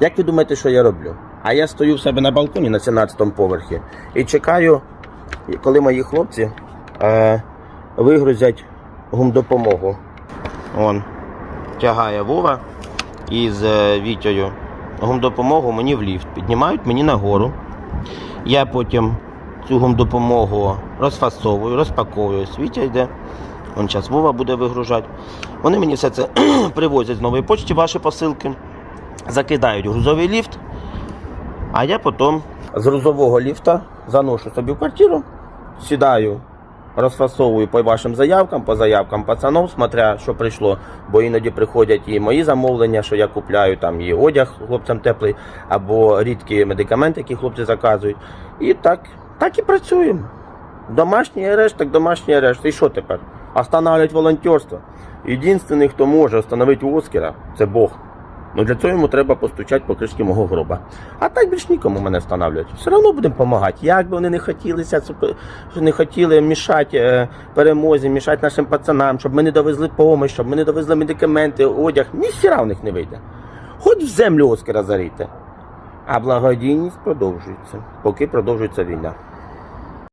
Як ви думаєте, що я роблю? А я стою в себе на балконі на 17-му поверхі і чекаю, коли мої хлопці е, вигрузять гумдопомогу. Он тягає Вова із е, Вітєю гумдопомогу мені в ліфт. Піднімають мені нагору. Я потім цю гумдопомогу розфасовую, розпаковую. Вітя йде. Он зараз Вова буде вигружати. Вони мені все це привозять з нової почти, ваші посилки, закидають грузовий ліфт, а я потім з грузового ліфта заношу собі в квартиру, сідаю, розфасовую по вашим заявкам, по заявкам пацанов, смотря що прийшло, бо іноді приходять і мої замовлення, що я купляю, там і одяг хлопцям теплий, або рідкі медикаменти, які хлопці заказують. І так, так і працюємо. Домашній арешт, так домашній арешт. І що тепер? Останавливать волонтерство. Єдиний, хто може встановити Оскара, це Бог. Ну для цього йому треба постучати по кришці мого гроба. А так більш нікому мене встановлювати. Все одно будемо допомагати. Як би вони не хотілися, це- не хотіли мішати е, перемозі, мішати нашим пацанам, щоб ми не довезли допомогу, щоб ми не довезли медикаменти, одяг. Ні хіра в них не вийде. Хоч в землю Оскара зарійте. А благодійність продовжується, поки продовжується війна.